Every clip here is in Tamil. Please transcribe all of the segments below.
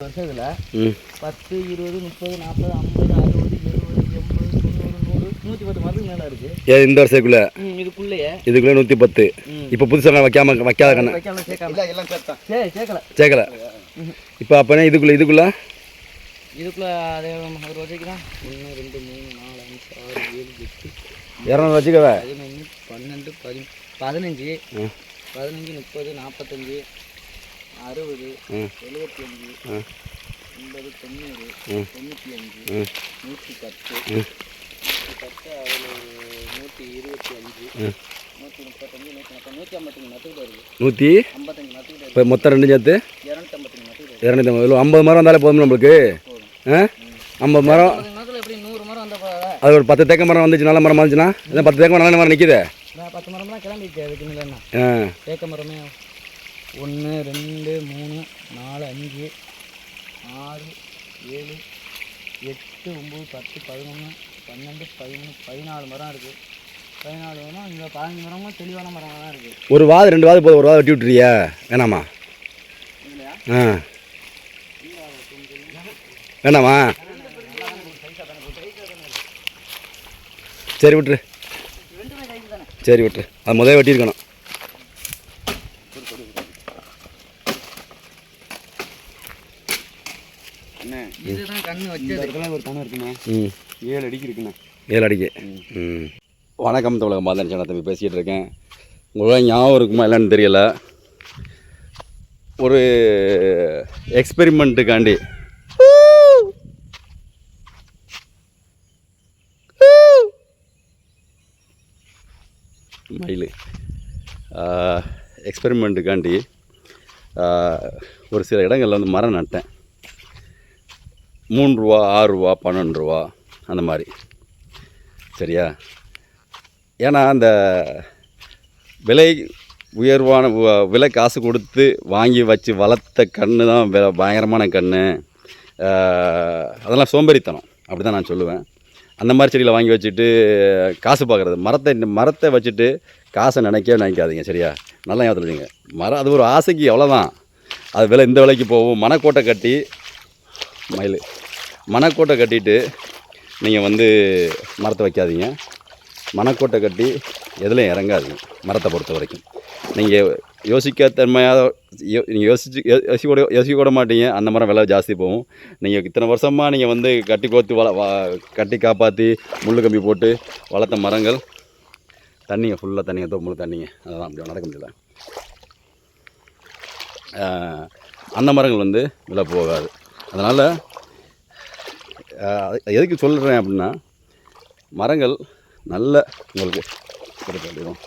வருஷத்தில் ம். பத்து இருபது முப்பது நாற்பது ஐம்பது அறுபது எழுபது எண்பது தொண்ணூறு நூறு நூற்றி பத்து மரத்துக்கு மேலே இருக்குது ஏ இந்த வருஷத்துக்குள்ள இதுக்குள்ளேயே. இதுக்குள்ளே நூற்றி பத்து. இப்போ புதுசாக வைக்காம வைக்காத கண்ணு. வைக்காம சேர்க்காம இல்லை எல்லாம் சேர்த்தான் சரி சேர்க்கல சேர்க்கல இப்போ அப்போனா இதுக்குள்ளே இதுக்குள்ளே? இதுக்குள்ளே அதே ஒரு தான். ஒன்று ரெண்டு மூணு நாலு அஞ்சு ஆறு ஏழு எட்டு இரநூறு வச்சுக்கவே. பதினொன்று பன்னெண்டு பதி பதினஞ்சு. பதினஞ்சு முப்பது நாற்பத்தஞ்சு அறுபது. எழுபத்தி அஞ்சு. எண்பது தொண்ணூறு. தொண்ணூற்றி அஞ்சு. நூற்றி பத்து. நூற்றி பத்து அதில் நூற்றி இருபத்தி அஞ்சு. நூற்றி முப்பத்தஞ்சு நூற்றி நாற்பது. நூற்றி ஐம்பத்தஞ்சு நட்டுக்கிட்ட இருக்குது நூற்றி? ஐம்பத்தஞ்சு நட்டுக்கிட்ட இப்போ மொத்தம் ரெண்டு சேர்த்து? இரநூத்தி ஐம்பத்தஞ்சு நட்டுக்கிட்ட இரநூத்தி ஐம்பது. இல்லை ஐம்பது மரம் வந்தாலே போதும் நம்மளுக்கு? ஐம்பது மரம்? எப்படி நூறு மரம் வந்த அது ஒரு பத்து தேக்க மரம் வந்துச்சு நல்ல மரம் வந்துச்சுன்னா இதான் பத்து தேக்க மரம் நல்ல மரம் நிற்கிதே நான் பத்து மரம் தான் கிளம்பிச்சு அதுக்கு இல்லைன்னா ஆ. தேக்க மரமே ஒன்று ரெண்டு மூணு நாலு அஞ்சு ஆறு ஏழு எட்டு ஒம்பது பத்து பதினொன்று பன்னெண்டு பதிமூணு பதினாலு மரம் இருக்குது பதினாலு மரம் இங்கே பதினஞ்சு மரமும் தெளிவான மரம் தான் இருக்குது ஒரு வாது ரெண்டு வாது போதும். ஒரு வாது வெட்டி விட்டுறியா வேணாமா? ஆ. வேணாமா? சரி விட்டுரு. சரி விட்டுரு. அது முதல்ல வெட்டியிருக்கணும் அண்ணே இதுதான் கண்ணு இந்த இடத்துல ஒரு கணம் இருக்குண்ணே. ம். ஏழு அடிக்கு இருக்குண்ணே ஏழு அடிக்கு. ம். வணக்கம் தமிழகம் மாதன் சேனல் தம்பி பேசிகிட்டு இருக்கேன். உங்களுக்கு ஞாபகம் இருக்குமா இல்லைன்னு தெரியல. ஒரு எக்ஸ்பெரிமெண்ட்டுக்காண்டி மயில். எக்ஸ்பெரிமெண்ட்டுக்காண்டி ஒரு சில இடங்களில் வந்து மரம் நட்டேன். மூணு ரூபா ஆறு ரூபா பன்னெண்டு ரூபா அந்த மாதிரி. சரியா? ஏன்னா அந்த விலை உயர்வான விலை காசு கொடுத்து வாங்கி வச்சு வளர்த்த கன்று தான் பயங்கரமான கன்று அதெல்லாம் சோம்பேறித்தனம். அப்படி தான் நான் சொல்லுவேன். அந்த மாதிரி செடியில் வாங்கி வச்சுட்டு காசு பார்க்குறது. மரத்தை மரத்தை வச்சுட்டு காசை நினைக்கவே நினைக்காதீங்க சரியா? நல்லா ஞாபகத்தில் மரம் அது ஒரு ஆசைக்கு அவ்வளோதான் அது விலை இந்த விலைக்கு போகும். மனக்கோட்டை கட்டி மயில். மணக்கோட்டை கட்டிட்டு நீங்கள் வந்து மரத்தை வைக்காதீங்க. மணக்கோட்டை கட்டி எதுலையும் இறங்காதீங்க மரத்தை பொறுத்த வரைக்கும். நீங்கள் யோசிக்க தன்மையாக யோ நீங்கள் யோசிச்சு யோசிக்க கூட யோசிக்க கூட மாட்டீங்க. அந்த மரம் விலை ஜாஸ்தி போகும். நீங்கள் இத்தனை வருஷமாக நீங்கள் வந்து கட்டி கோத்து வள வா கட்டி காப்பாற்றி முள் கம்பி போட்டு வளர்த்த மரங்கள் தண்ணிங்க ஃபுல்லாக தண்ணிங்க தோப்பு தண்ணிங்க. அதெல்லாம் அப்படி நடக்க முடியல. அந்த மரங்கள் வந்து விலை போகாது. அதனால் எதுக்கு சொல்கிறேன் அப்படின்னா மரங்கள் நல்ல உங்களுக்கு கொடுக்க வேண்டியதும்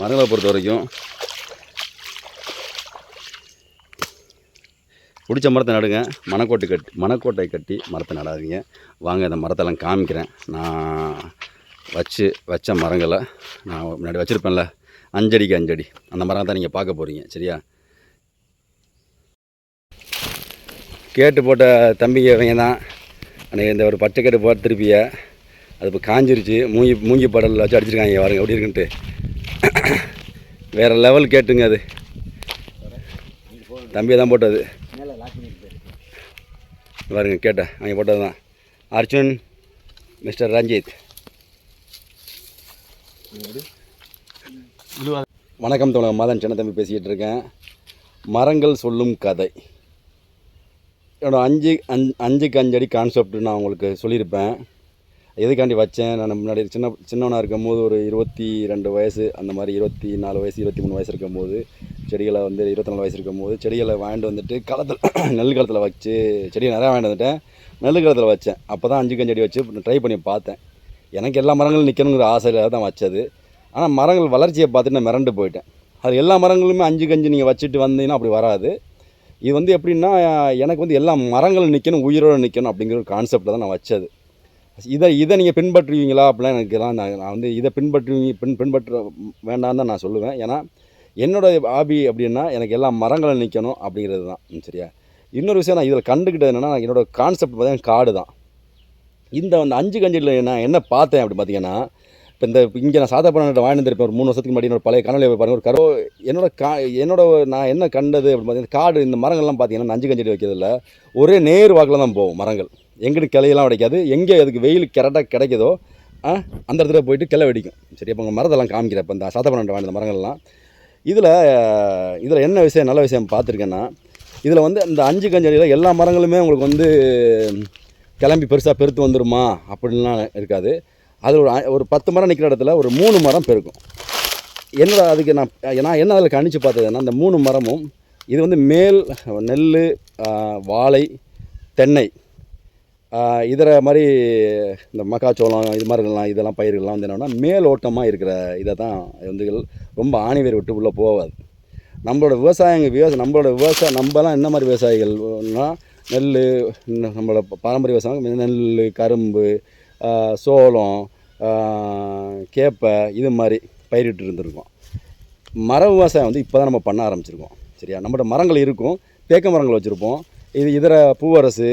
மரங்களை பொறுத்த வரைக்கும் பிடிச்ச மரத்தை நடுங்க மணக்கோட்டை கட்டி மணக்கோட்டை கட்டி மரத்தை நடாதீங்க. வாங்க இந்த மரத்தெல்லாம் காமிக்கிறேன். நான் வச்சு வச்ச மரங்களை நான் முன்னாடி வச்சுருப்பேன்ல. அஞ்சடிக்கு அஞ்சடி. அந்த மரம் தான் நீங்கள் பார்க்க போகிறீங்க சரியா? கேட்டு போட்ட தம்பிங்க இவங்க தான் அன்றைக்கி இந்த ஒரு பச்சை கேட்டு போட்டிருப்பிய அது இப்போ காஞ்சிருச்சு. மூங்கி மூங்கி படலில் வச்சு அடிச்சிருக்காங்க பாருங்க எப்படி இருக்குன்ட்டு. வேறு லெவல் கேட்டுங்க அது. தம்பியை தான் போட்டது. மேலே பாருங்க கேட்டேன் அவங்க போட்டது தான் அர்ஜுன் மிஸ்டர் ரஞ்சித். வணக்கம் தமிழக மாதன் சின்ன தம்பி பேசிக்கிட்டு இருக்கேன். மரங்கள் சொல்லும் கதை. என்னோடய அஞ்சு அஞ்சு அஞ்சுக்கு அஞ்சடி கான்செப்ட் நான் உங்களுக்கு சொல்லியிருப்பேன். எதுக்காண்டி வச்சேன்? நான் முன்னாடி சின்ன சின்னவனாக இருக்கும்போது ஒரு இருபத்தி ரெண்டு வயசு அந்த மாதிரி இருபத்தி நாலு வயசு இருபத்தி மூணு வயசு இருக்கும்போது செடிகளை வந்து இருபத்தி நாலு வயசு இருக்கும்போது செடிகளை வாங்கிட்டு வந்துட்டு களத்தில் நெல் களத்தில் வச்சு செடியை நிறையா வாங்கிட்டு வந்துட்டேன். நெல் களத்தில் வச்சேன். அப்போ தான் அஞ்சுக்கு அஞ்சடி வச்சு ட்ரை பண்ணி பார்த்தேன். எனக்கு எல்லா மரங்களும் நிற்கணுங்கிற ஆசையில் தான் வச்சது. ஆனால் மரங்கள் வளர்ச்சியை பார்த்துட்டு நான் மிரண்டு போயிட்டேன். அது எல்லா மரங்களுமே அஞ்சு கஞ்சு நீங்கள் வச்சுட்டு வந்தீங்கன்னா அப்படி வராது. இது வந்து எப்படின்னா எனக்கு வந்து எல்லா மரங்களும் நிற்கணும் உயிரோடு நிற்கணும் அப்படிங்கிற ஒரு கான்செப்டில் தான் நான் வச்சது. இதை இதை நீங்கள் பின்பற்றுவீங்களா அப்படிலாம் எனக்கு தான் நான் நான் வந்து இதை பின்பற்றுவீங்க பின் பின்பற்ற வேண்டாம்னு தான் நான் சொல்லுவேன். ஏன்னா என்னோட ஹாபி அப்படின்னா எனக்கு எல்லா மரங்களும் நிற்கணும் அப்படிங்கிறது தான். சரியா? இன்னொரு விஷயம் நான் இதில் கண்டுக்கிட்டது என்னென்னா என்னோடய கான்செப்ட் பார்த்தீங்கன்னா காடு தான். இந்த அந்த அஞ்சு கஞ்சியில் நான் என்ன பார்த்தேன் அப்படி பார்த்தீங்கன்னா இப்போ இந்த இங்கே நான் சாதா பண்ண வாழ்ந்துருப்பேன் ஒரு மூணு வருஷத்துக்கு முன்னாடி ஒரு பழைய கனவுல போய் பாருங்கள் ஒரு கரோ என்னோட கா என்னோட நான் என்ன கண்டது அப்படின்னு பார்த்தீங்கன்னா காடு இந்த மரங்கள்லாம் பார்த்தீங்கன்னா நஞ்சு கஞ்சடி வைக்கிறதில்ல. ஒரே நேர் வாக்கில் தான் போகும் மரங்கள். எங்கிட்டு கிளையெல்லாம் உடைக்காது எங்கே அதுக்கு வெயில் கரெக்டாக கிடைக்குதோ அந்த இடத்துல போயிட்டு கிளை வெடிக்கும். சரி அப்போ உங்கள் மரத்தெல்லாம் காமிக்கிறேன் இப்போ இந்த சாதா பண்ண வாழ்ந்த மரங்கள்லாம். இதில் இதில் என்ன விஷயம் நல்ல விஷயம் பார்த்துருக்கேன்னா இதில் வந்து இந்த அஞ்சு கஞ்சடியில் எல்லா மரங்களுமே உங்களுக்கு வந்து கிளம்பி பெருசாக பெருத்து வந்துருமா அப்படின்லாம் இருக்காது. அது ஒரு ஒரு பத்து மரம் நிற்கிற இடத்துல ஒரு மூணு மரம் பெருக்கும் என்னோட அதுக்கு நான் நான் என்ன அதில் கணிச்சு பார்த்ததுன்னா அந்த மூணு மரமும் இது வந்து மேல் நெல் வாழை தென்னை இதர மாதிரி இந்த மக்காச்சோளம் இது மாதிரிலாம் இதெல்லாம் பயிர்கள்லாம் வந்து என்னென்னா மேலோட்டமாக இருக்கிற இதை தான் வந்து ரொம்ப ஆணிவேர் விட்டு உள்ளே போகாது. நம்மளோட விவசாயங்க விவசாயம் நம்மளோட விவசாயம் நம்மலாம் என்ன மாதிரி விவசாயிகள்னா நெல் நம்மளோட பாரம்பரிய விவசாயம் நெல் கரும்பு சோளம் கேப்பை இது மாதிரி பயிரிட்டு இருந்திருக்கோம். மர விவசாயம் வந்து இப்போ தான் நம்ம பண்ண ஆரம்பிச்சிருக்கோம். சரியா? நம்மகிட்ட மரங்கள் இருக்கும். தேக்க மரங்கள் வச்சுருப்போம். இது இதர பூவரசு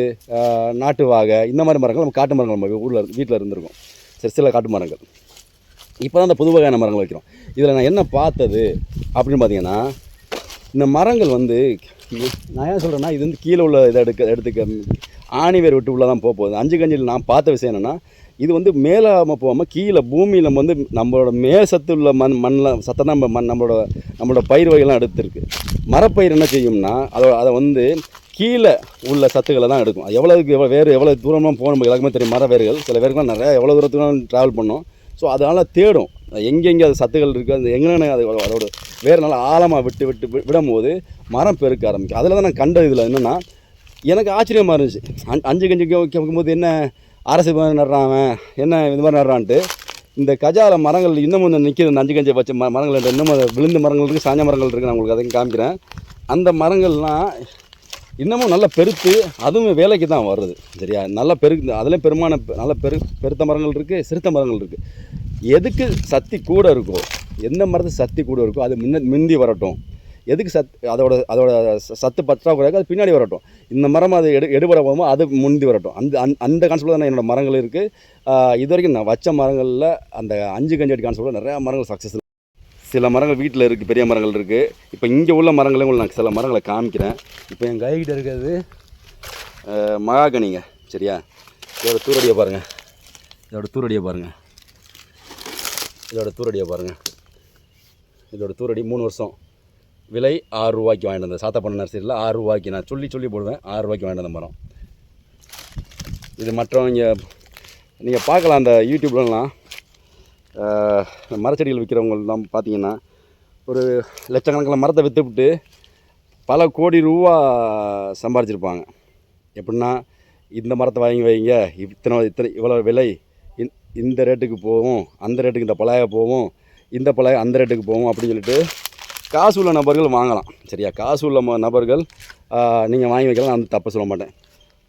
நாட்டு வாகை இந்த மாதிரி மரங்கள் நம்ம காட்டு மரங்கள் நம்ம ஊரில் வீட்டில் இருந்திருக்கோம். சரி சில காட்டு மரங்கள். இப்போ தான் இந்த புது வகையான மரங்கள் வைக்கிறோம். இதில் நான் என்ன பார்த்தது அப்படின்னு பார்த்தீங்கன்னா இந்த மரங்கள் வந்து நான் ஏன் சொல்கிறேன்னா இது வந்து கீழே உள்ள இதை எடுக்க எடுத்துக்க ஆணி வேர் விட்டு உள்ளே தான் போக போகுது. அஞ்சு கஞ்சியில் நான் பார்த்த விஷயம் என்னென்னா இது வந்து மேலே போகாமல் கீழே பூமியில் நம்ம வந்து நம்மளோட மேல் சத்து உள்ள மண் மண்ணில் சத்தை நம்ம மண் நம்மளோட நம்மளோட பயிர் வகைலாம் எடுத்துருக்கு. மரப்பயிர் என்ன செய்யும்னா அதை அதை வந்து கீழே உள்ள சத்துக்களை தான் எடுக்கும். எவ்வளோக்கு எவ்வளோ வேறு எவ்வளோ தூரமாக போகணும் நம்ம எல்லாருக்குமே தெரியும். மர வேர்கள் சில பேருக்குலாம் நிறையா எவ்வளோ தூரத்துக்கு ட்ராவல் பண்ணோம். ஸோ அதனால் தேடும். எங்கெங்கே அது சத்துக்கள் இருக்குது அது எங்கெங்கே அது அதோட வேறு நல்லா ஆழமாக விட்டு விட்டு விடும் விடும்போது மரம் பெருக்க ஆரம்பிக்கும். அதில் தான் நான் கண்ட இதில் என்னென்னா எனக்கு ஆச்சரியமாக இருந்துச்சு. அஞ்சு அஞ்சு கஞ்சி வைக்கும்போது என்ன அரசு மாதிரி நடுறான் என்ன இது மாதிரி நடுறான்ட்டு இந்த கஜால மரங்கள் இன்னமும் இந்த நிற்கிது நஞ்சு கஞ்சி வச்ச ம மரங்கள் இன்னமும் விழுந்த மரங்கள் இருக்குது சாஞ்ச மரங்கள் இருக்குது நான் உங்களுக்கு அதையும் காமிக்கிறேன். அந்த மரங்கள்லாம் இன்னமும் நல்லா பெருத்து அதுவும் வேலைக்கு தான் வருது சரியா? நல்லா பெருக்கு அதுலேயும் பெருமான நல்ல பெரு பெருத்த மரங்கள் இருக்குது சிறுத்த மரங்கள் இருக்குது எதுக்கு சக்தி கூட இருக்கோ எந்த மரத்துக்கு சக்தி கூட இருக்கோ அது முன்ன முந்தி வரட்டும். எதுக்கு சத் அதோட அதோட சத்து பற்றாக்குறையாக அது பின்னாடி வரட்டும். இந்த மரம் அது எடு எடுபட போகும்போது அது முந்தி வரட்டும். அந்த அந்த- அந்த கான்செப்டில் தான் என்னோடய மரங்கள் இருக்குது இது வரைக்கும் நான் வச்ச மரங்களில் அந்த அஞ்சு கஞ்சடி கான்செப்டில் நிறையா மரங்கள் சக்ஸஸ் சில மரங்கள் வீட்டில் இருக்குது பெரிய மரங்கள் இருக்குது இப்போ இங்கே உள்ள மரங்களையும் உங்களுக்கு நான் சில மரங்களை காமிக்கிறேன். இப்போ என் கைகிட்ட இருக்கிறது மகாகனிங்க. சரியா? இதோட தூரடியை பாருங்கள் இதோட தூரடியை பாருங்கள் இதோட தூரடியை பாருங்கள் இதோட தூரடி மூணு வருஷம். விலை ஆறு ரூபாய்க்கு வாங்கிட்டு வந்தேன். சாத்தாப்பண்ண நர்சரியில் ஆறு ரூபாய்க்கு நான் சொல்லி சொல்லி போடுவேன். ஆறு ரூபாய்க்கு வாங்கிட்டு வந்த மரம். இது மற்றவங்க நீங்கள் பார்க்கலாம் அந்த யூடியூப்லலாம் மரச்செடிகள் விற்கிறவங்கலாம் பார்த்தீங்கன்னா ஒரு லட்சக்கணக்கில் மரத்தை விற்றுவிட்டு பல கோடி ரூபா சம்பாரிச்சிருப்பாங்க. எப்படின்னா இந்த மரத்தை வாங்கி வைங்க. இத்தனை இத்தனை இவ்வளோ விலை. இந்- இந்த ரேட்டுக்கு போகும். அந்த ரேட்டுக்கு இந்த பலாய போகும். இந்த பலாய அந்த ரேட்டுக்கு போகும் அப்படின்னு சொல்லிட்டு காசு உள்ள நபர்கள் வாங்கலாம். சரியா? காசு உள்ள ம- நபர்கள் நீங்கள் வாங்கி வைக்கலாம். நான் வந்து தப்பு சொல்ல மாட்டேன்.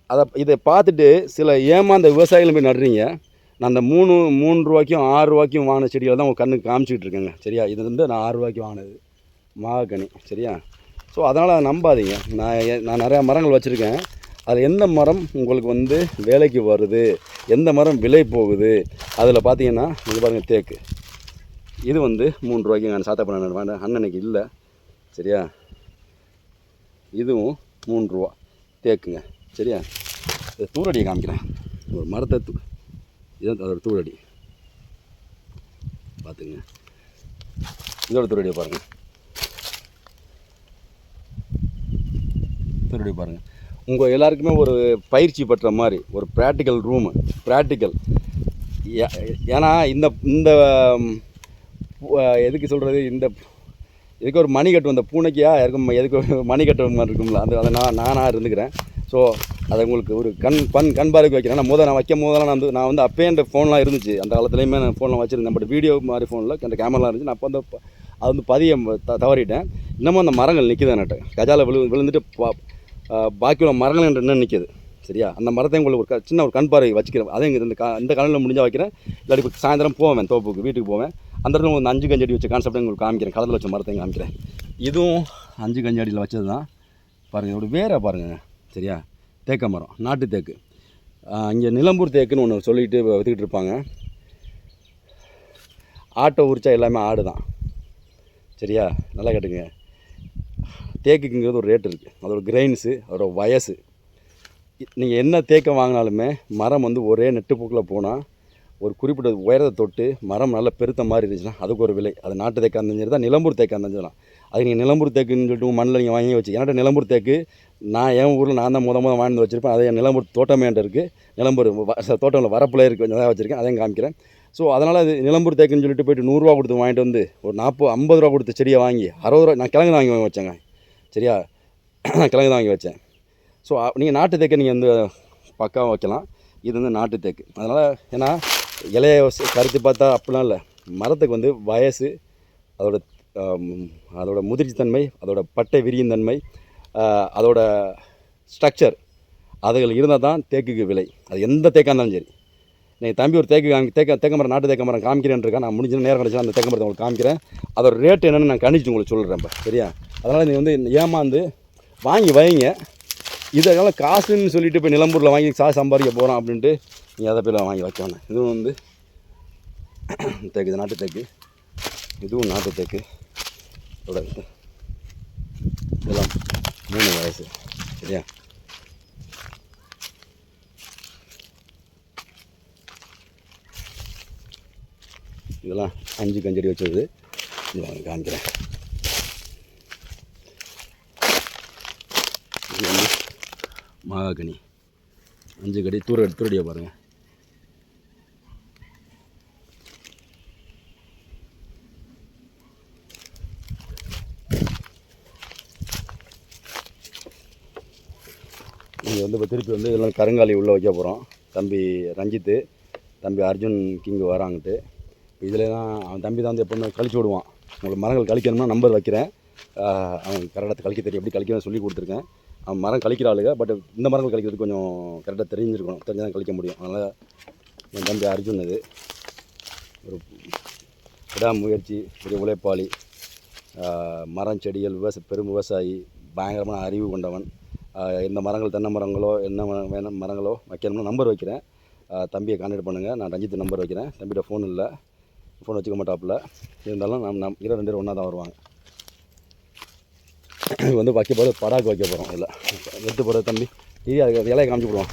அதை இதை பார்த்துட்டு சில ஏமாந்த விவசாயிகள் போய் நடுறீங்க. நான் அந்த மூணு மூணு ரூபாய்க்கும் ஆறு ரூபாய்க்கும் வாங்கின செடிகளை தான் உங்கள் கண்ணுக்கு காமிச்சிக்கிட்டு இருக்கேங்க. சரியா? இது வந்து நான் ஆறு ரூபாய்க்கு வாங்கினது. மாகனி. சரியா? ஸோ அதனால் அதை நம்பாதீங்க. நான் நான் நிறையா மரங்கள் வச்சுருக்கேன். அதில் எந்த மரம் உங்களுக்கு வந்து வேலைக்கு வருது? எந்த மரம் விலை போகுது? அதில் பார்த்தீங்கன்னா இது பாருங்கள் தேக்கு. இது வந்து மூணு ரூபாய்க்கு நான் சாத்தா பண்ண வேண்டாம் அண்ணனுக்கு இல்லை. சரியா? இதுவும் மூணு ரூபா. தேக்குங்க. சரியா? இது தூரடியை காமிக்கிறேன். ஒரு மரத்தை தூ இதுதான் அதோட தூரடி. பார்த்துங்க இதோட தூரடியை பாருங்கள் தூரடி பாருங்கள் உங்கள் எல்லாருக்குமே ஒரு பயிற்சி பெற்ற மாதிரி ஒரு ப்ராக்டிக்கல் ரூமு ப்ராக்டிக்கல் ஏன்னா இந்த இந்த எதுக்கு சொல்கிறது இந்த எதுக்கு ஒரு மணி கட்டும் அந்த பூனைக்கியா இருக்கும் எதுக்கு மணி கட்டுற மாதிரி இருக்கும்ல. அந்த அதை நான் நானாக இருந்துக்கிறேன். ஸோ அதை உங்களுக்கு ஒரு கண் பண் கண் பார்வைக்கு வைக்கிறேன். நான் முதல் நான் வைக்கும் போதெல்லாம் நான் வந்து நான் வந்து அப்பே இந்த ஃபோன்லாம் இருந்துச்சு. அந்த காலத்துலேயுமே நான் ஃபோன்லாம் வச்சுருந்தேன். பட் வீடியோ மாதிரி ஃபோனில் அந்த கேமராலாம் இருந்துச்சு. நான் அப்போ வந்து அது வந்து பதிய த தவறிட்டேன். இன்னமும் அந்த மரங்கள் நிற்கிது என்கிட்ட. கஜால விழு விழுந்துட்டு பா பாக்கி உள்ள மரங்கள் என்கிட்ட இன்னும் நிற்கிது சரியா? அந்த மரத்தை உங்களுக்கு ஒரு க- சின்ன ஒரு கண் பார்வை வச்சுக்கிறேன். அதே இந்த கா இந்த காலையில் முடிஞ்சால் வைக்கிறேன். இல்லாட்டி சாயந்தரம் போவேன் தோப்புக்கு வீட்டுக்கு போவேன். அந்த இடத்துல ஒரு அஞ்சு கஞ்சடி வச்ச கான்செப்டை உங்களுக்கு காமிக்கிறேன். கடலில் வச்ச மரத்தையும் காமிக்கிறேன். இதுவும் அஞ்சு கஞ்சடியில் வச்சது தான் பாருங்கள் இதோட வேற பாருங்கள் சரியா? தேக்க மரம் நாட்டு தேக்கு. இங்கே நிலம்பூர் தேக்குன்னு ஒன்று சொல்லிட்டு விற்றுக்கிட்டு இருப்பாங்க. ஆட்டை உரிச்சா எல்லாமே ஆடு தான் சரியா? நல்லா கேட்டுங்க தேக்குங்கிறது ஒரு ரேட் இருக்குது அதோட கிரெயின்ஸு அதோட வயசு. நீங்கள் என்ன தேக்கம் வாங்கினாலுமே மரம் வந்து ஒரே நெட்டுப்போக்கில் போனால் ஒரு குறிப்பிட்ட உயரத்தை தொட்டு மரம் நல்லா பெருத்த மாதிரி இருந்துச்சுன்னா அதுக்கு ஒரு விலை. அது நாட்டு தேக்காக இருந்தாலும் தான் நிலம்பூர் தேக்காக இருந்தாலும் அது நீங்கள் நிலம்பூர் தேக்குன்னு சொல்லிட்டு மண்ணில் நீங்கள் வாங்கி வச்சு என்கிட்ட நிலம்பூர் தேக்கு? நான் என் ஊரில் நான் தான் முத முத வாங்கி வந்து வச்சுருப்பேன். அதே நிலம்பூர் தோட்டமே என்கிட்ட இருக்குது நிலம்பூர் வ- ச- வரப்பில் இருக்குது கொஞ்சம் தான் வச்சுருக்கேன். அதையும் காமிக்கிறேன். ஸோ அதனால் அது நிலம்பூர் தேக்குன்னு சொல்லிட்டு போயிட்டு நூறுரூவா கொடுத்து வாங்கிட்டு வந்து ஒரு நாற்பது ஐம்பது ரூபா கொடுத்து செடியை வாங்கி அறுபது ரூபா நான் கிழங்கு வாங்கி வாங்கி வச்சேங்க. சரியா? நான் கிழங்கு தான் வாங்கி வச்சேன். ஸோ நீங்கள் நாட்டு தேக்கை நீங்கள் வந்து பக்காவாக வைக்கலாம். இது வந்து நாட்டு தேக்கு. அதனால் ஏன்னா இலைய கருத்து பார்த்தா அப்படிலாம் இல்லை. மரத்துக்கு வந்து வயசு அதோட அதோட முதிர்ச்சி முதிர்ச்சித்தன்மை அதோட பட்டை விரியும் தன்மை அதோட ஸ்ட்ரக்சர் அதுகள் இருந்தால் தான் தேக்குக்கு விலை. அது எந்த தேக்காக இருந்தாலும் சரி. நீங்கள் தம்பி ஒரு தேக்கு காமி தேக்க தேக்க மரம் நாட்டு தேக்க மரம் காமிக்கிறேன்னு இருக்கா நான் முடிஞ்ச நேரம் கிடச்சா அந்த தேக்க மரத்தை உங்களுக்கு காமிக்கிறேன். அதோட ரேட் என்னென்னு நான் கணிச்சு உங்களுக்கு சொல்கிறேன் இப்போ சரியா? அதனால் நீங்கள் வந்து ஏமாந்து வாங்கி வைங்க. இதெல்லாம் காசுன்னு சொல்லிட்டு இப்போ நிலம்பூரில் வாங்கி காசு சம்பாதிக்க போகிறோம் அப்படின்ட்டு அதை போய் வாங்கி வைக்க இதுவும் வந்து தேக்கு இது நாட்டு தேக்கு. இதுவும் நாட்டு தேக்கு. இதோட இதெல்லாம் மூணு வயசு. சரியா? இதெல்லாம் அஞ்சு கஞ்சடி வச்சது. இது வாங்க காமிக்கிறேன். இது வந்து மாகாக்கனி அஞ்சு கடி தூர தூரடியாக பாருங்கள் இங்கே வந்து இப்போ திருப்பி வந்து இதெல்லாம் கருங்காலி உள்ளே வைக்க போகிறோம் தம்பி ரஞ்சித்து தம்பி அர்ஜுன் கிங்கு வராங்கட்டு. இதில் தான் அவன் தம்பி தான் வந்து எப்போவுமே கழிச்சு விடுவான். உங்களுக்கு மரங்கள் கழிக்கணும்னா நம்பர் வைக்கிறேன். அவன் கரெக்டாக கழிக்க தெரியும். எப்படி கழிக்கணும்னு சொல்லி கொடுத்துருக்கேன். அவன் மரம் கழிக்கிற ஆளுங்க பட் இந்த மரங்கள் கழிக்கிறது கொஞ்சம் கரெக்டாக தெரிஞ்சிருக்கணும். தெரிஞ்சால் தான் கழிக்க முடியும். அதனால் என் தம்பி அர்ஜுன் அது ஒரு விடாமுயற்சி பெரிய உழைப்பாளி. மரம் செடிகள் விவசாய பெரும் விவசாயி பயங்கரமான அறிவு கொண்டவன். ஆஹ் எந்த மரங்கள் தென்னை மரங்களோ என்ன மரம் வேணும் மரங்களோ வைக்கணும்னு நம்பர் வைக்கிறேன். தம்பியை கான்டாக்ட் பண்ணுங்கள் நான் ரஞ்சித் நம்பர் வைக்கிறேன். தம்பியோட ஃபோன் இல்லை. ஃபோன் வச்சுக்க மாட்டாப்புல. இருந்தாலும் நம் நம் இரவு ரெண்டு பேரும் ஒன்றா தான் வருவாங்க. இது வந்து வைக்க போகிறது படாக்கு வைக்க போகிறோம் இல்லை. எடுத்து போகிறது தம்பி. இது அது இலையை காமிச்சு போடுவோம்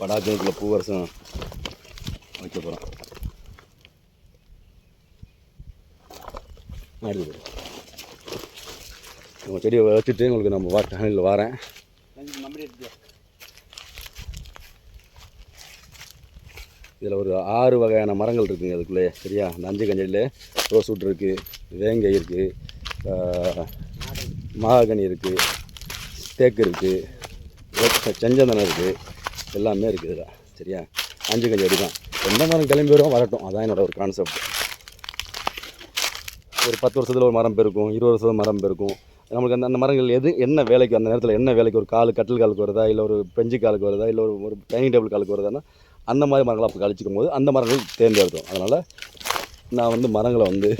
படாக்குள்ள பூ வைக்க போகிறோம் எடுத்து போகிறோம் உங்கள் செடியை வச்சுட்டு உங்களுக்கு நம்ம வா சேனலில் வரேன். இதில் ஒரு ஆறு வகையான மரங்கள் இருக்குங்க அதுக்குள்ளே சரியா? இந்த அஞ்சு கஞ்சடியில் ரோஸ் வுட் இருக்குது வேங்கை இருக்குது மாகனி இருக்குது தேக்கு இருக்குது செஞ்சந்தனம் இருக்குது எல்லாமே இருக்குது இதில் சரியா? அஞ்சு கஞ்சடி தான் எந்த மரம் கிளம்பி வரும் வரட்டும். அதான் என்னோட ஒரு கான்செப்ட் ஒரு பத்து வருஷத்தில் ஒரு மரம் பெருக்கும் இருபது வருஷத்தில் மரம் பெருக்கும். நம்மளுக்கு அந்த அந்த மரங்கள் எது என்ன வேலைக்கு அந்த நேரத்தில் என்ன வேலைக்கு ஒரு கால் கட்டில் காலுக்கு வருதா? இல்லை ஒரு பெஞ்சு காலுக்கு வருதா? இல்லை ஒரு ஒரு டைனிங் டேபிள் காலுக்கு வருதான்னா அந்த மாதிரி மரங்களை அப்போ கழிச்சிக்கும் போது அந்த மரங்கள் தேர்ந்தெடுத்தோம் அதனால் நான் வந்து மரங்களை வந்து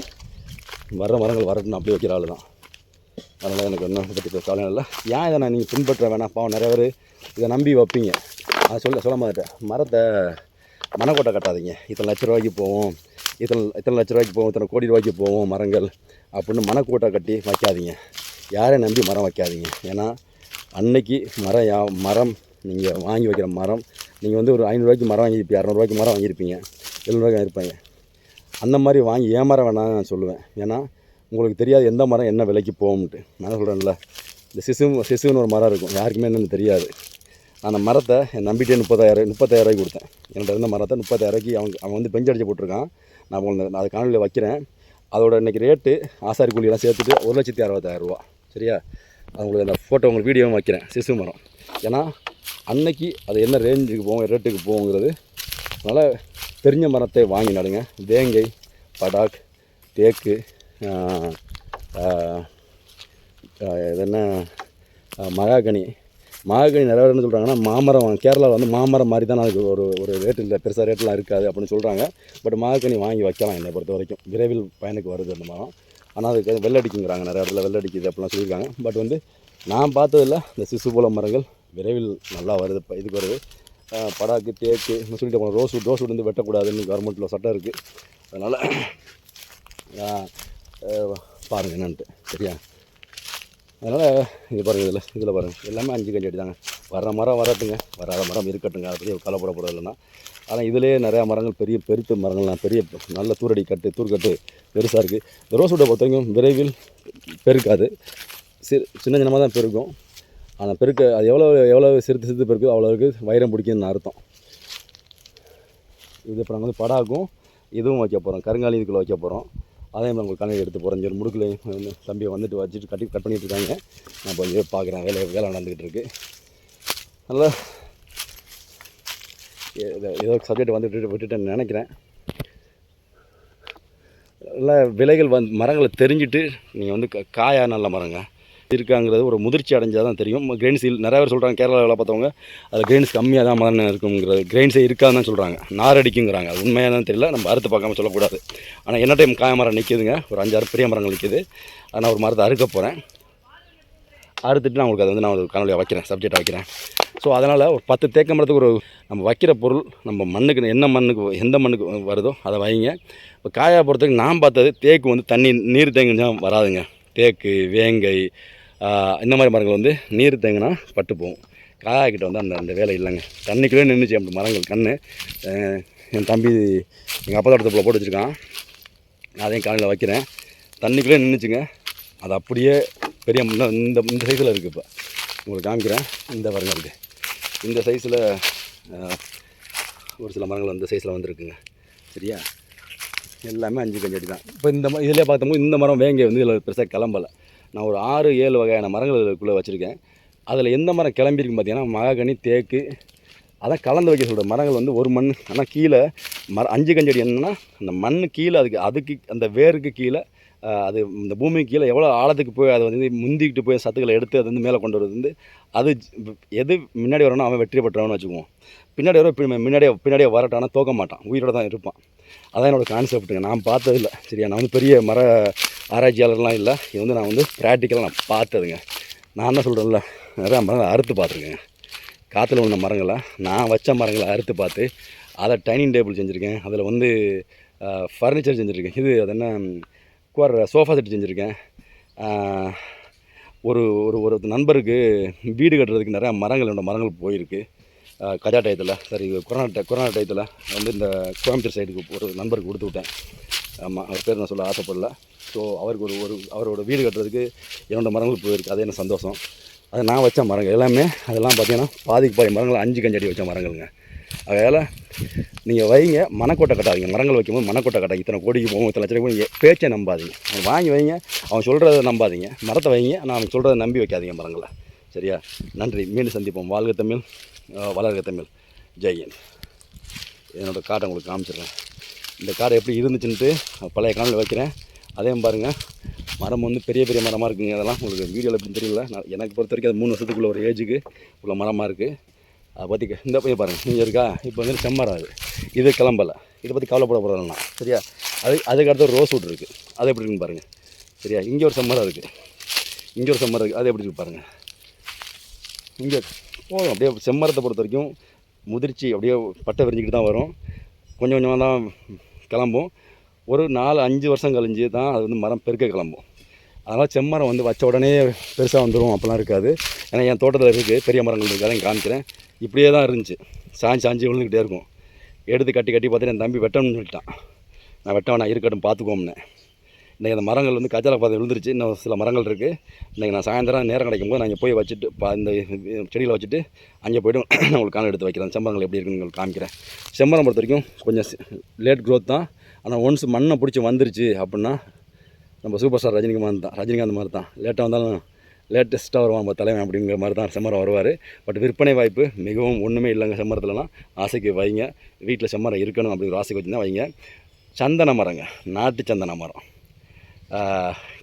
வர மரங்கள் வரட்டும்னு அப்படி வைக்கிற ஆள் தான். அதனால் எனக்கு ஒன்றும் பற்றி கவலை இல்லை. ஏன் இதை நான் நீங்கள் பின்பற்ற வேணாம்? பாவம் நிறைய பேர் இதை நம்பி வைப்பீங்க. அதை சொல்ல சொல்ல மாட்டேன் மரத்தை மனக்கோட்டை கட்டாதீங்க. இத்தனை லட்ச ரூபாய்க்கு போவோம். இத்தனை இத்தனை லட்ச ரூபாய்க்கு போவோம். இத்தனை கோடி ரூபாய்க்கு போவோம் மரங்கள் அப்படின்னு மனக்கோட்டை கட்டி வைக்காதீங்க. யாரையும் நம்பி மரம் வைக்காதீங்க. ஏன்னா அன்னைக்கு மரம் யா மரம் நீங்கள் வாங்கி வைக்கிற மரம் நீங்கள் வந்து ஒரு ஐநூறுரூவாய்க்கு மரம் வாங்கியிருப்பீங்க இரநூறுவாய்க்கு மரம் வாங்கியிருப்பீங்க எழுநூறுவாய்க்கு வாங்கியிருப்பாங்க. அந்த மாதிரி வாங்கி ஏமாற வேணாம்னு நான் சொல்லுவேன். ஏன்னா உங்களுக்கு தெரியாது எந்த மரம் என்ன விலைக்கு போகும்ட்டு நான் சொல்கிறேன்ல இந்த சிசு சிசுன்னு ஒரு மரம் இருக்கும். யாருக்குமே என்னென்னு தெரியாது. அந்த மரத்தை என் நம்பிட்டே முப்பத்தாயிரம் முப்பத்தாயிரரூவாய்க்கு கொடுத்தேன். என்கிட்ட இருந்த மரத்தை முப்பத்தாயிரரூவாய்க்கு அவன் அவன் வந்து பெஞ்சு அடிச்சு போட்டிருக்கான். நான் நான் அது காணொலியில் வைக்கிறேன். அதோட இன்றைக்கி ரேட்டு ஆசாரி கூலியெல்லாம் சேர்த்துட்டு ஒரு லட்சத்தி அறுபத்தாயிரரூவா சரியா? அவங்களுக்கு அந்த ஃபோட்டோ உங்களுக்கு வீடியோவும் வைக்கிறேன். சிசு மரம் ஏன்னா அன்னைக்கு அது என்ன ரேஞ்சுக்கு போகும் ரேட்டுக்கு போகுங்கிறது அதனால் தெரிஞ்ச மரத்தை வாங்கி நடுங்க. வேங்கை படாக் தேக்கு ஆஹ், இது என்ன? மகாகனி. மகாகனி நிறைய என்ன சொல்கிறாங்கன்னா மாமரம் கேரளாவில் வந்து மாமரம் மாதிரி தான் அதுக்கு ஒரு ஒரு ரேட் இல்லை. பெருசாக ரேட்லாம் இருக்காது அப்படின்னு சொல்கிறாங்க பட் மகாகனி வாங்கி வைக்கலாம் என்னை பொறுத்த வரைக்கும் விரைவில் பயனுக்கு வருது அந்த மரம். ஆனால் அதுக்கு வெள்ளடிக்குங்கிறாங்க. நிறைய இடத்துல வெள்ளடிக்குது அப்படிலாம் சொல்லியிருக்காங்க. பட் வந்து நான் பார்த்ததில்ல. இந்த சிசு போல மரங்கள் விரைவில் நல்லா வருது. இப்போ இதுக்கு வருது படாக்கு தேக்கு இன்னும் சொல்லிட்டு போனோம் ரோஸ் ரோஸ் வந்து வெட்டக்கூடாதுன்னு கவர்மெண்ட்டில் சட்டம் இருக்குது அதனால் பாருங்கள் என்னன்ட்டு. சரியா? அதனால் இது பாருங்கள் இதில் இதில் பாருங்கள் எல்லாமே அஞ்சு கஞ்சி தாங்க வர மரம் வரட்டுங்க. வராத மரம் இருக்கட்டுங்க. அதை பற்றி கவலைப்பட இல்லைன்னா. ஆனால் இதிலே நிறையா மரங்கள் பெரிய பெருத்து மரங்கள்லாம் பெரிய நல்ல தூரடி கட்டு தூர்கட்டு பெருசாக இருக்குது இந்த ரோஸ் வுட்டை பொறுத்த வரைக்கும் விரைவில் பெருக்காது. சிறு சின்ன சின்னமாக தான் பெருக்கும். ஆனால் பெருக்க அது எவ்வளோ எவ்வளோ சிறுத்து சிறுத்து பெருக்குதோ அவ்வளோவுக்கு வைரம் பிடிக்குன்னு அர்த்தம். இது இப்போ நாங்கள் வந்து படாக்கும். இதுவும் வைக்க போகிறோம் கருங்காலி இதுக்குள்ளே வைக்க போகிறோம் அதே மாதிரி உங்களுக்கு கணக்கு எடுத்து போகிறேன் சொல்லி முடுக்கில் தம்பியை வந்துட்டு வச்சுட்டு கட்டி கட் பண்ணிகிட்டு இருக்காங்க. நான் கொஞ்சம் பார்க்குறேன் வேலை வேலை நடந்துக்கிட்டு இருக்கு. நல்லா ஏதோ- சப்ஜெக்ட் வந்துட்டு விட்டுட்டேன்னு நினைக்கிறேன். நல்லா விலைகள் வந்து மரங்களை தெரிஞ்சுட்டு நீங்கள் வந்து க- காயா நல்ல மரங்க. இருக்காங்கிறது ஒரு முதிர்ச்சி அடைஞ்சால் தான் தெரியும். கிரெயின்ஸ் நிறைய பேர் சொல்கிறாங்க கேரளாவில் வேலை பார்த்தவங்க அது கிரெயின்ஸ் கம்மியாக தான் மரம் இருக்குங்கிறது கிரெயின்ஸே இருக்காதுன்னு தான் சொல்கிறாங்க நார் அடிக்குங்கிறாங்க. அது உண்மையாக தான் தெரியல. நம்ம அறுத்து பார்க்காம சொல்லக்கூடாது. ஆனால் என்ன டைம் காய மரம் நிற்கிதுங்க ஒரு அஞ்சாறு பெரிய மரங்கள் நிற்கிது ஆனால் நான் ஒரு மரத்தை அறுக்க போகிறேன் அறுத்துட்டு நான் உங்களுக்கு அதை வந்து நான் ஒரு கனவுலையாக வைக்கிறேன். சப்ஜெக்ட் வைக்கிறேன். ஸோ அதனால் ஒரு பத்து தேக்க மரத்துக்கு ஒரு நம்ம வைக்கிற பொருள் நம்ம மண்ணுக்கு என்ன மண்ணுக்கு எந்த மண்ணுக்கு வருதோ அதை வைங்க. இப்போ காயா பொறுத்தவரைக்கும் நான் பார்த்தது தேக்கு வந்து தண்ணி நீர் தேங்கினா வராதுங்க. தேக்கு வேங்கை இந்த மாதிரி மரங்கள் வந்து நீர் தேங்கினா பட்டு போகும். காயா வந்து அந்த அந்த வேலை இல்லைங்க. தண்ணிக்குள்ளே நின்றுச்சு அப்படி மரங்கள் கண் என் தம்பி எங்கள் அப்பா தோட்டத்தில் போட்டு வச்சுருக்கான். அதையும் காலையில் வைக்கிறேன். தண்ணிக்குள்ளே நின்றுச்சுங்க. அது அப்படியே பெரிய இந்த இந்த சைஸில் இருக்குது இப்போ. உங்களுக்கு காமிக்கிறேன். இந்த மரங்கள் இருக்குது இந்த சைஸில் ஒரு சில மரங்கள் அந்த சைஸில் வந்திருக்குங்க. சரியா? எல்லாமே அஞ்சு கஞ்சடி தான் இப்போ இந்த இதிலே பார்த்தோம்னா இந்த மரம் வேங்கை வந்து இதில் பெருசாக கிளம்பலை. நான் ஒரு ஆறு ஏழு வகையான மரங்கள் இதுக்குள்ளே வச்சுருக்கேன். அதில் எந்த மரம் கிளம்பியிருக்கு பார்த்தீங்கன்னா மகாகனி தேக்கு அதான் கலந்து வைக்க சொல்கிற மரங்கள் வந்து ஒரு மண். ஆனால் கீழே மர அஞ்சு கஞ்சடி என்னென்னா அந்த மண் கீழே அதுக்கு அதுக்கு அந்த வேருக்கு கீழே அது இந்த பூமிக்கு கீழே எவ்வளோ ஆழத்துக்கு போய் அதை வந்து முந்திக்கிட்டு போய் சத்துக்களை எடுத்து அது வந்து மேலே கொண்டு வரது வந்து அது எது முன்னாடி வரணும் அவன் வெற்றி பெற்றவனு வச்சுக்குவோம். பின்னாடி வர முன்னாடியே பின்னாடியே வரட்டானா தோக்க மாட்டான். உயிரோட தான் இருப்பான். அதான் என்னோடய கான்செப்ட்டுங்க நான் பார்த்ததில்ல. சரியா நான் வந்து பெரிய மர ஆராய்ச்சியாளர்லாம் இல்லை. இது வந்து நான் வந்து ப்ராக்டிக்கலாக நான் பார்த்ததுங்க. நான் என்ன சொல்கிறேன்ல நிறையா மரங்களை அறுத்து பார்த்துருக்கேங்க. காற்றுல உள்ள மரங்களை நான் வச்ச மரங்களை அறுத்து பார்த்து அதை டைனிங் டேபிள் செஞ்சுருக்கேன். அதில் வந்து ஃபர்னிச்சர் செஞ்சுருக்கேன். இது அது என்ன குவார் சோஃபா செட் செஞ்சுருக்கேன். ஒரு ஒரு ஒரு நண்பருக்கு வீடு கட்டுறதுக்கு நிறையா மரங்கள் என்னோட மரங்கள் போயிருக்கு. கஜா டயத்தில் சரி கொரோனா கொரோனா டயத்தில் வந்து இந்த கோயம்புத்தூர் சைடுக்கு ஒரு நண்பருக்கு கொடுத்து விட்டேன். ஆமாம் அவர் பேர் நான் சொல்ல ஆசைப்படல. ஸோ அவருக்கு ஒரு ஒரு அவரோட வீடு கட்டுறதுக்கு என்னோடய மரங்கள் போயிருக்கு. அது என்ன சந்தோஷம். அது நான் வச்ச மரங்கள் எல்லாமே அதெல்லாம் பார்த்தீங்கன்னா பாதிக்கு பாதி மரங்கள் அஞ்சு கஞ்சடி வச்ச மரங்கள்ங்க. அதனால் நீங்கள் வைங்க மனக்கோட்டை கட்டாதீங்க. மரங்கள் வைக்கும்போது மனக்கோட்டை கட்டாங்க இத்தனை கோடிக்கு போகும் இத்தனை லட்சம் போகும் பேச்சை நம்பாதீங்க. அவன் வாங்கி வைங்க அவன் சொல்கிறத நம்பாதீங்க. மரத்தை வைங்க ஆனால் அவன் சொல்கிறத நம்பி வைக்காதீங்க மரங்களை. சரியா? நன்றி. மீண்டும் சந்திப்போம். வாழ்க தமிழ் வளர்க தமிழ். ஜெயன் என்னோடய காட்டை உங்களுக்கு காமிச்சிடுறேன். இந்த காடு எப்படி இருந்துச்சுன்ட்டு பழைய காலில் வைக்கிறேன். அதையும் பாருங்கள் மரம் வந்து பெரிய பெரிய மரமாக இருக்குங்க. அதெல்லாம் உங்களுக்கு வீடியோவில் எப்படின்னு தெரியல. நான் எனக்கு பொறுத்த வரைக்கும் அது மூணு வருஷத்துக்குள்ள ஒரு ஏஜுக்கு உள்ள மரமாக இருக்குது அதை பற்றி இந்த பையன் பாருங்கள் நீங்கள் இருக்கா? இப்போ வந்து செம்மரம் அது. இது கிளம்பலை. இதை பற்றி கவலைப்பட போகிறதுனா சரியா? அது அதுக்கடுத்து ஒரு ரோஸ் வுட் இருக்குது அது எப்படி இருக்குன்னு பாருங்கள் சரியா? இங்கே ஒரு செம்மரம் இருக்குது இங்கே ஒரு செம்மரம் இருக்குது அது எப்படி இருக்கு பாருங்கள் இங்கே போதும். அப்படியே செம்மரத்தை பொறுத்த வரைக்கும் முதிர்ச்சி அப்படியே பட்டை விரிஞ்சிக்கிட்டு தான் வரும். கொஞ்சம் கொஞ்சமாக தான் கிளம்பும். ஒரு நாலு அஞ்சு வருஷம் கழிஞ்சு தான் அது வந்து மரம் பெருக்க கிளம்பும். அதனால் செம்மரம் வந்து வச்ச உடனே பெருசாக வந்துடும் அப்போலாம் இருக்காது. ஏன்னா என் தோட்டத்தில் இருக்குது பெரிய மரங்கள் இருக்குது அதையும் காமிக்கிறேன். இப்படியே தான் இருந்துச்சு. சாஞ்சி சாஞ்சி விழுந்துக்கிட்டே இருக்கும். எடுத்து கட்டி கட்டி பார்த்துட்டு என் தம்பி வெட்டணும்னு சொல்லிட்டான். நான் வெட்ட வேணாம் இருக்கட்டும் பார்த்துக்கோம்னு. இன்றைக்கி அந்த மரங்கள் வந்து கஜால பாதை விழுந்துருச்சு. இன்னும் சில மரங்கள் இருக்குது இன்றைக்கி நான் சாயந்தரம் நேரம் கிடைக்கும் போது நான் இங்கே போய் வச்சுட்டு பா இந்த செடியில் வச்சுட்டு அங்கே போய்ட்டு நான் உங்களுக்கு காண எடுத்து வைக்கிறேன். செம்மரங்கள் எப்படி இருக்குன்னு உங்களுக்கு காமிக்கிறேன். செம்மரம் பொறுத்த வரைக்கும் கொஞ்சம் லேட் க்ரோத் தான். ஆனால் ஒன்ஸ் மண்ணை பிடிச்சி வந்துருச்சு அப்படின்னா நம்ம சூப்பர் ஸ்டார் ரஜினிகாந்த் தான் ரஜினிகாந்த் மாதிரி தான். லேட்டாக வந்தாலும் லேட்டஸ்ட்டாக வருவான் நம்ம தலைவன் அப்படிங்கிற மாதிரி தான் செம்மரம் வருவார். பட் விற்பனை வாய்ப்பு மிகவும் ஒன்றுமே இல்லைங்க செம்மரத்துலலாம் ஆசைக்கு வைங்க. வீட்டில் செம்மரம் இருக்கணும் அப்படிங்கிற ஆசைக்கு வச்சுருந்தா வைங்க. சந்தன மரங்க நாட்டு சந்தன மரம்.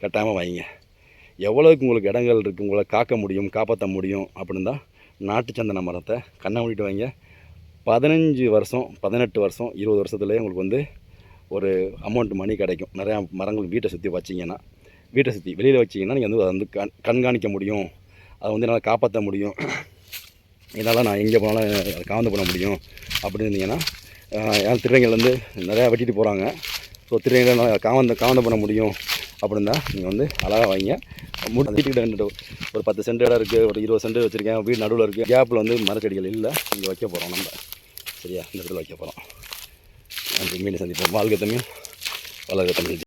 கட்டாயமாக வைங்க. எவ்வளோக்கு உங்களுக்கு இடங்கள் இருக்குது உங்களை காக்க முடியும் காப்பாற்ற முடியும் அப்படின்னு தான் நாட்டு சந்தன மரத்தை கண்ணை மூடிட்டு வைங்க. பதினஞ்சு வருஷம் பதினெட்டு வருஷம் இருபது வருஷத்துலேயே உங்களுக்கு வந்து ஒரு அமௌண்ட் மணி கிடைக்கும். நிறையா மரங்கள் வீட்டை சுற்றி வச்சிங்கன்னா வீட்டை சுற்றி வெளியில் வச்சிங்கன்னா நீங்கள் வந்து அதை வந்து கண் கண்காணிக்க முடியும். அதை வந்து என்னால் காப்பாற்ற முடியும். இதனால் நான் எங்கே போனாலும் காவந்து பண்ண முடியும் அப்படின்னு இருந்தீங்கன்னா ஆஹ் ஏன் நிறையா வெட்டிட்டு போகிறாங்க ஸோ திருநங்கையில் காவந்த காவந்த பண்ண முடியும். அப்படின்னா நீங்கள் வந்து அழகாக வாங்க மூணு வீட்டுக்கிட்ட ரெண்டு ஒரு பத்து சென்ட் இடம் இருக்குது ஒரு இருபது சென்ட் வச்சுருக்கேன். வீடு நடுவில் இருக்குது கேப்பில் வந்து மரச்செடிகள் இல்லை. இங்கே வைக்க போகிறோம் நம்ம. சரியா? இந்த இடத்துல வைக்க போகிறோம் மீன் சந்திப்போம். வாழ்க்கை தமிழ். வளர்க்க தமிழ்.